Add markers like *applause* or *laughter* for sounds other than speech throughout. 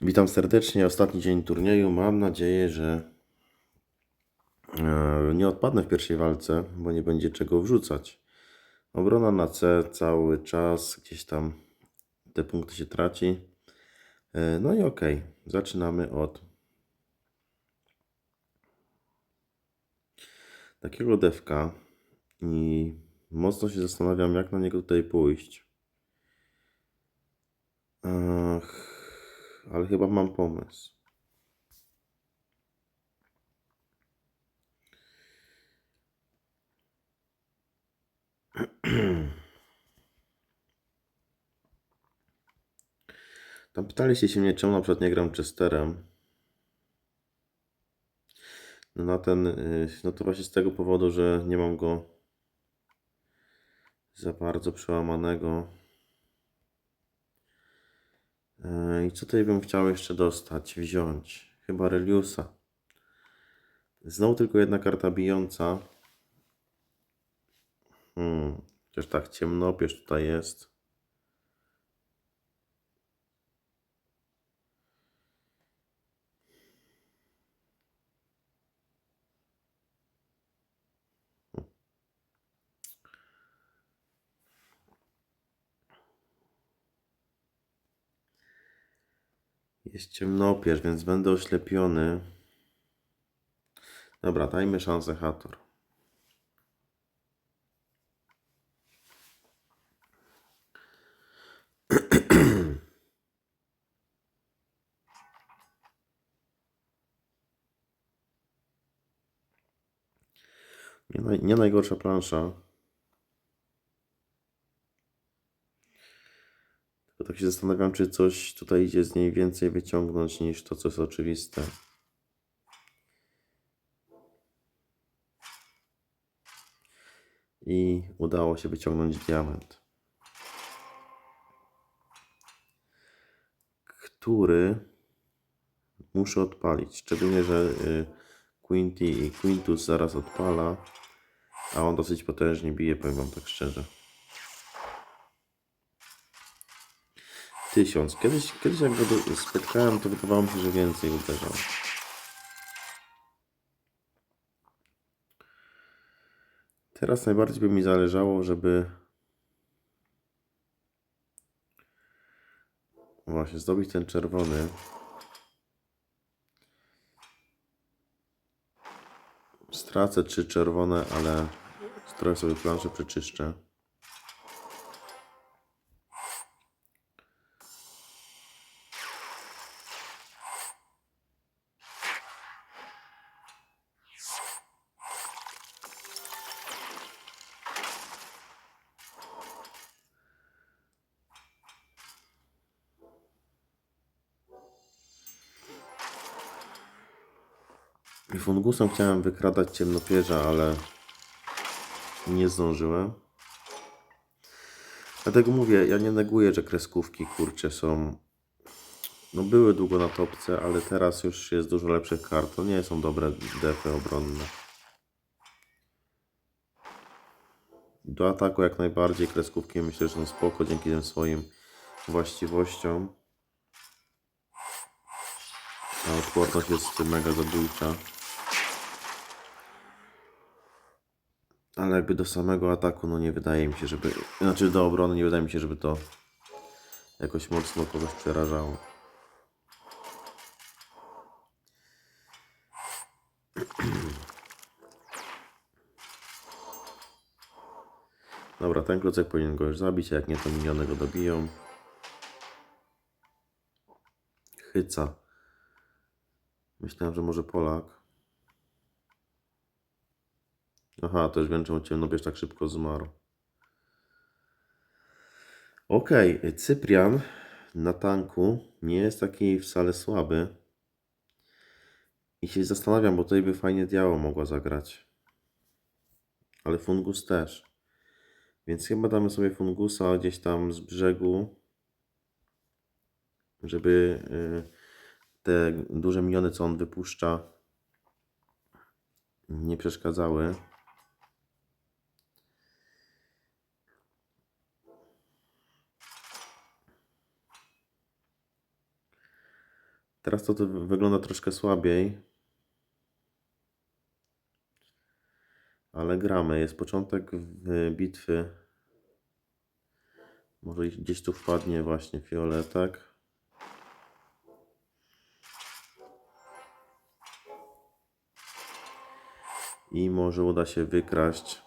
Witam serdecznie. Ostatni dzień turnieju. Mam nadzieję, że e, nie odpadnę w pierwszej walce, bo nie będzie czego wrzucać. Obrona na C cały czas, gdzieś tam te punkty się traci. E, No i okej, zaczynamy od takiego dewka i mocno się zastanawiam, jak na niego tutaj pójść. Ale chyba mam pomysł. *clears throat* Tam pytaliście się mnie, czemu na przykład nie gram Chesterem. No na ten, y, no to właśnie z tego powodu, że nie mam go za bardzo przełamanego. E, I co tutaj bym chciał jeszcze dostać, wziąć? Chyba Reliusa. Znowu tylko jedna karta bijąca. Hmm. Chociaż tak, ciemnopierz tutaj jest. Jest ciemnopierz, więc będę oślepiony. Dobra, dajmy szansę Hator. *clears throat* Nie, naj, nie najgorsza plansza. Tak się zastanawiam, czy coś tutaj idzie z niej więcej wyciągnąć niż to, co jest oczywiste. I udało się wyciągnąć diament. Który muszę odpalić. Szczególnie, że y, Quinty i Quintus zaraz odpala. A on dosyć potężnie bije, powiem wam tak szczerze. Tysiąc. Kiedyś, kiedyś jak go spotkałem, to wydawało mi się, że więcej uderzał. Teraz najbardziej by mi zależało, żeby właśnie zdobyć ten czerwony. Stracę trzy czerwone, ale trochę sobie planszę przeczyszczę. Fungusem chciałem wykradać ciemnopierza, ale nie zdążyłem. Dlatego mówię, ja nie neguję, że kreskówki kurcze są. No były długo na topce, ale teraz już jest dużo lepszych kart. To nie są dobre defy obronne. Do ataku jak najbardziej kreskówki myślę, że są spoko dzięki tym swoim właściwościom. A odporność jest mega zabójcza. Ale jakby do samego ataku, no nie wydaje mi się, żeby. Znaczy do obrony, nie wydaje mi się, żeby to jakoś mocno kogoś przerażało. *clears throat* Dobra, ten klocek powinien go już zabić, a jak nie, to miniony go dobiją. Chyca. Myślałem, że może Polak. Aha, wiem, czemu ciemnobierz tak szybko zmarł. Okej, Cyprian na tanku nie jest taki wcale słaby. I się zastanawiam, bo tutaj by fajnie Diało mogła zagrać. Ale Fungus też. Więc chyba damy sobie Fungusa gdzieś tam z brzegu, żeby y, te duże miniony, co on wypuszcza, nie przeszkadzały. Teraz to, to wygląda troszkę słabiej. Ale gramy. Jest początek bitwy. Może gdzieś tu wpadnie właśnie fioletek. I może uda się wykraść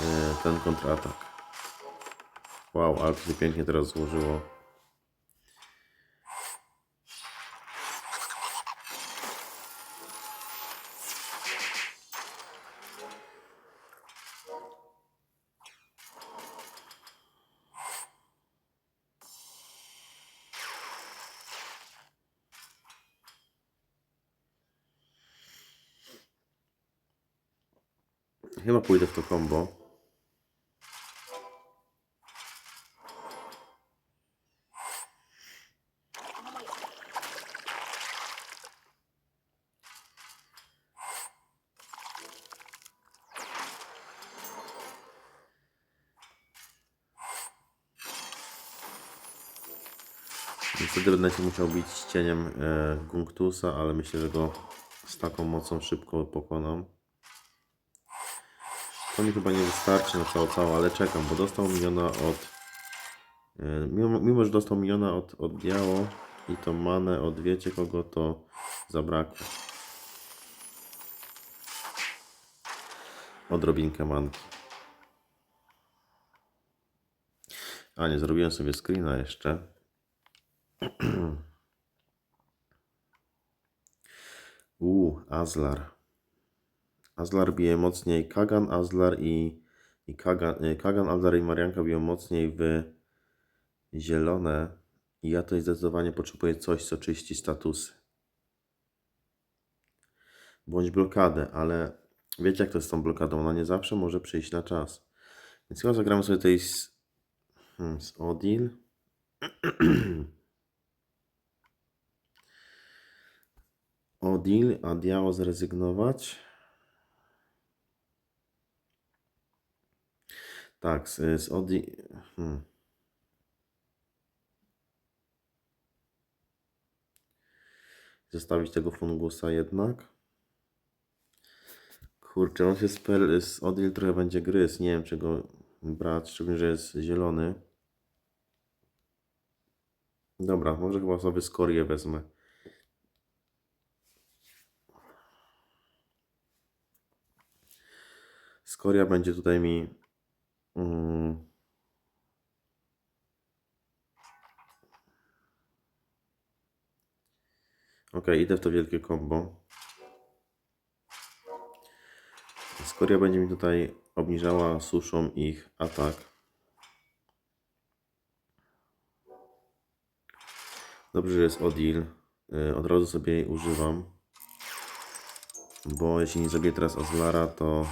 e, ten kontratak. Wow, ale to się pięknie teraz złożyło. Chyba pójdę w to combo. Niestety będę się musiał bić cieniem e, Gunktusa, ale myślę, że go z taką mocą szybko pokonam. To mi chyba nie wystarczy na cało cało, ale czekam, bo dostał miliona od... e, Mimo, mimo że dostał miliona od, od Diało i to manę od wiecie kogo, to zabrakło. Odrobinkę manki. A nie, zrobiłem sobie screena jeszcze. *clears throat* Uuu, Azlar. Azlar bije mocniej. Kagan, Azlar i, i Kagan, nie, Kagan, Azlar i Marianka biją mocniej w zielone. I ja tutaj zdecydowanie potrzebuję coś, co czyści statusy. Bądź blokadę, ale wiecie jak to jest z tą blokadą? Ona nie zawsze może przyjść na czas. Więc chyba zagramy sobie tutaj z, hmm, z Odil. *clears throat* Odil, a Diało zrezygnować. Tak, z, z Odil. Hmm. Zostawić tego fungusa jednak. Kurczę, on się z, per, z Odil trochę będzie gryzł. Nie wiem, czy go brać, szczególnie, że jest zielony. Dobra, może chyba sobie skorię wezmę. Skoria będzie tutaj mi. Mm, ok, idę w to wielkie combo. Skoria będzie mi tutaj obniżała suszą ich atak. Dobrze, że jest Odil. Y, Od razu sobie jej używam. Bo jeśli nie zrobię teraz Azlara, to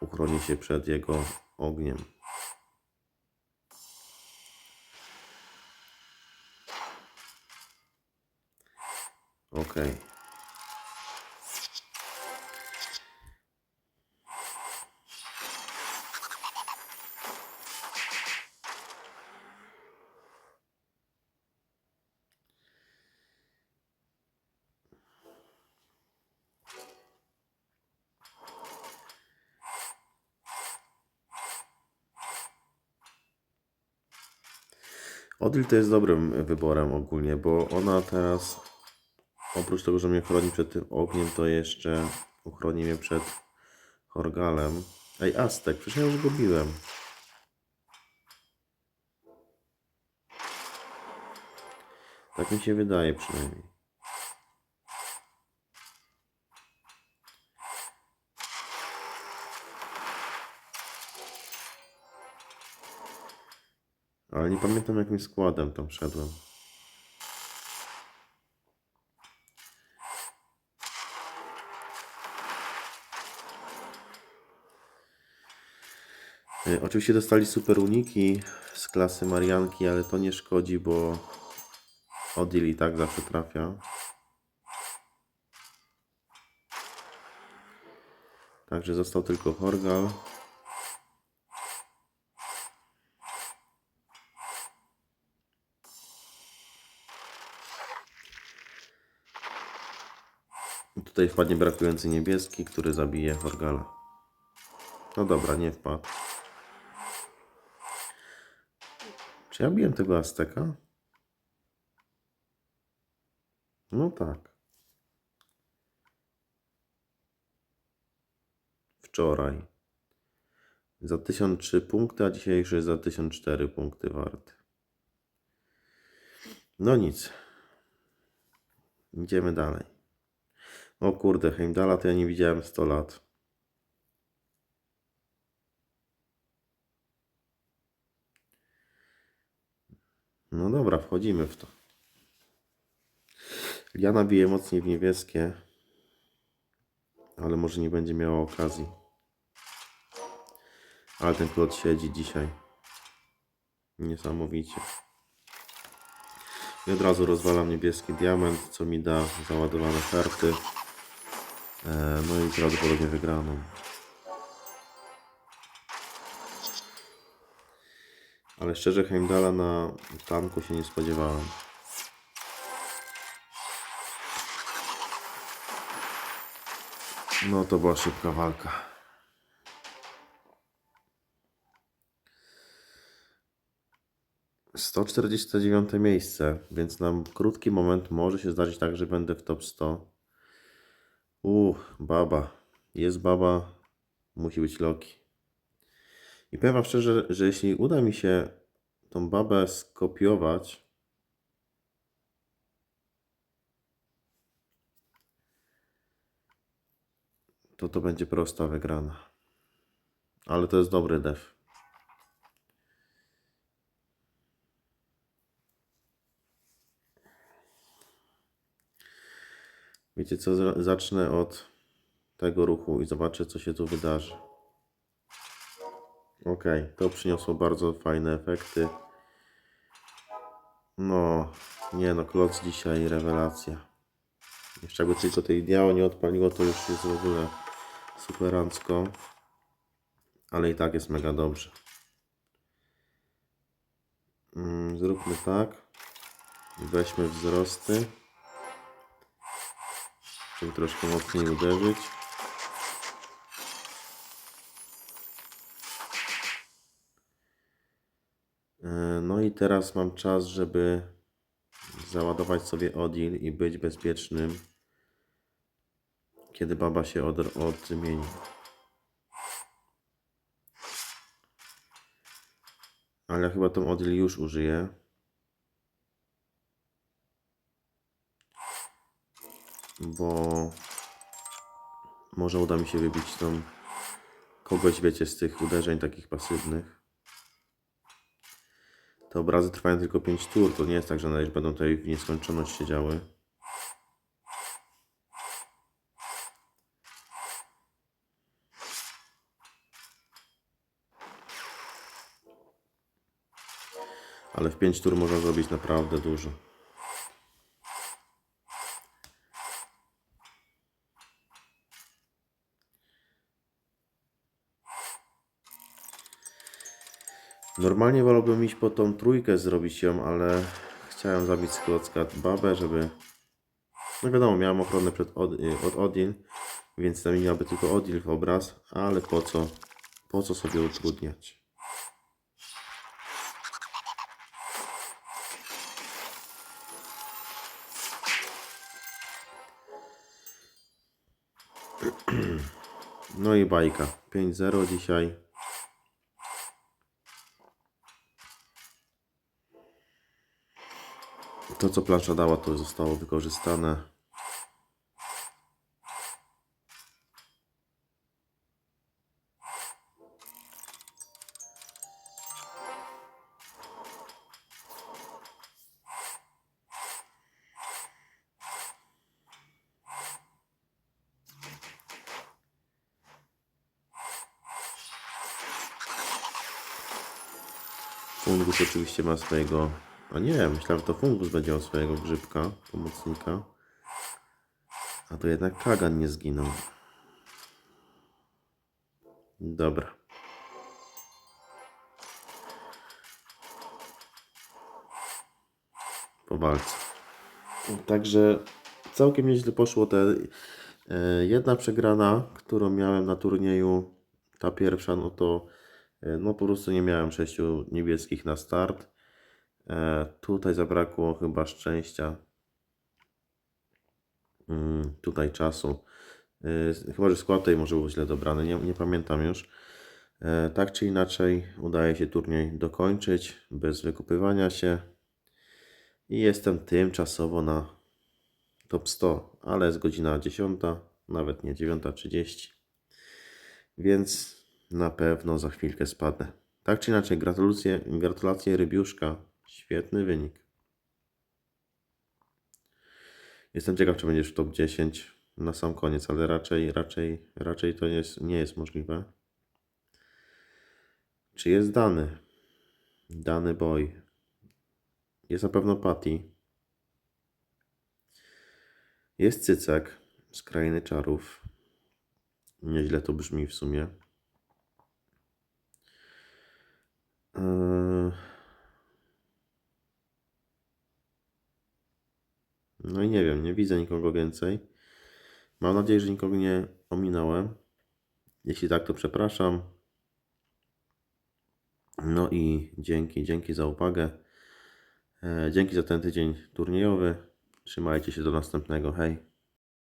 uchroni się przed jego ogniem. Ok. Odil to jest dobrym wyborem ogólnie, bo ona teraz oprócz tego, że mnie chroni przed tym ogniem, to jeszcze uchroni mnie przed Horgalem. Ej, Aztek, przecież ja już go biłem. Tak mi się wydaje przynajmniej. Ale nie pamiętam jakim składem tam szedłem. Yy, oczywiście dostali super uniki z klasy Marianki, ale to nie szkodzi, bo Odil i tak zawsze trafia. Także został tylko Horgal. Tutaj wpadnie brakujący niebieski, który zabije Horgala. No dobra, nie wpadł. Czy ja biłem tego Azteka? No tak. Wczoraj. Za 1003 punkty, a dzisiejszy za 1004 punkty warty. No nic. Idziemy dalej. O kurde, Heimdala to ja nie widziałem 100 lat. No dobra, wchodzimy w to. Liana bije mocniej w niebieskie, ale może nie będzie miała okazji. Ale ten klot siedzi dzisiaj. Niesamowicie. I od razu rozwalam niebieski diament, co mi da załadowane karty. E, no i prawdopodobnie wygraną. Ale szczerze Heimdala na tanku się nie spodziewałem. No to była szybka walka. Sto czterdzieste dziewiąte miejsce, więc na krótki moment może się zdarzyć tak, że będę w top 100. Uff, baba. Jest baba, musi być Loki. I powiem wam szczerze, że jeśli uda mi się tą babę skopiować, to to będzie prosta wygrana. Ale to jest dobry def. Wiecie co, za- zacznę od tego ruchu i zobaczę co się tu wydarzy. Ok, to przyniosło bardzo fajne efekty. No, nie no, kloc dzisiaj rewelacja. Jeszcze jakby tylko tej diało nie odpaliło, to już jest w ogóle superancko. Ale i tak jest mega dobrze. Mm, zróbmy tak. Weźmy wzrosty. Żeby troszkę mocniej uderzyć. E, No i teraz mam czas, żeby załadować sobie Odil i być bezpiecznym, kiedy baba się od, odmieni. Ale chyba tą Odil już użyję. Bo może uda mi się wybić tą kogoś, wiecie, z tych uderzeń takich pasywnych. Te obrazy trwają tylko 5 tur, to nie jest tak, że one będą tutaj w nieskończoność siedziały. Ale w 5 tur można zrobić naprawdę dużo. Normalnie wolałbym iść po tą trójkę, zrobić ją, ale chciałem zabić z klocka babę, żeby... No wiadomo, miałem ochronę przed od, y, od Odin, więc miałby tylko Odin w obraz, ale po co? Po co sobie utrudniać? *clears throat* No i bajka. 5-0 dzisiaj. To, co plansza dała, to zostało wykorzystane. Fungus oczywiście ma swojego. A nie, myślałem, że to Fungus będzie miał swojego grzybka, pomocnika. A to jednak Kagan nie zginął. Dobra. Po walce. Także całkiem nieźle poszło te. E, Jedna przegrana, którą miałem na turnieju, ta pierwsza, no to e, no po prostu nie miałem sześciu niebieskich na start. E, Tutaj zabrakło chyba szczęścia. Mm, Tutaj czasu. E, Chyba, że skład tutaj może był źle dobrany, nie, nie pamiętam już. E, Tak czy inaczej, udaje się turniej dokończyć bez wykupywania się. I jestem tymczasowo na top 100, ale jest godzina 10, nawet nie 9.30. Więc na pewno za chwilkę spadnę. Tak czy inaczej, gratulacje, gratulacje Rybiuszka. Świetny wynik. Jestem ciekaw, czy będziesz w top 10 na sam koniec, ale raczej, raczej, raczej to jest, nie jest możliwe. Czy jest dany? Dany boy. Jest na pewno Patty. Jest Cycek z Krainy Czarów. Nieźle to brzmi w sumie. Eee. No i nie wiem, nie widzę nikogo więcej. Mam nadzieję, że nikogo nie ominąłem. Jeśli tak, to przepraszam. No i dzięki, dzięki za uwagę. E, Dzięki za ten tydzień turniejowy. Trzymajcie się do następnego. Hej.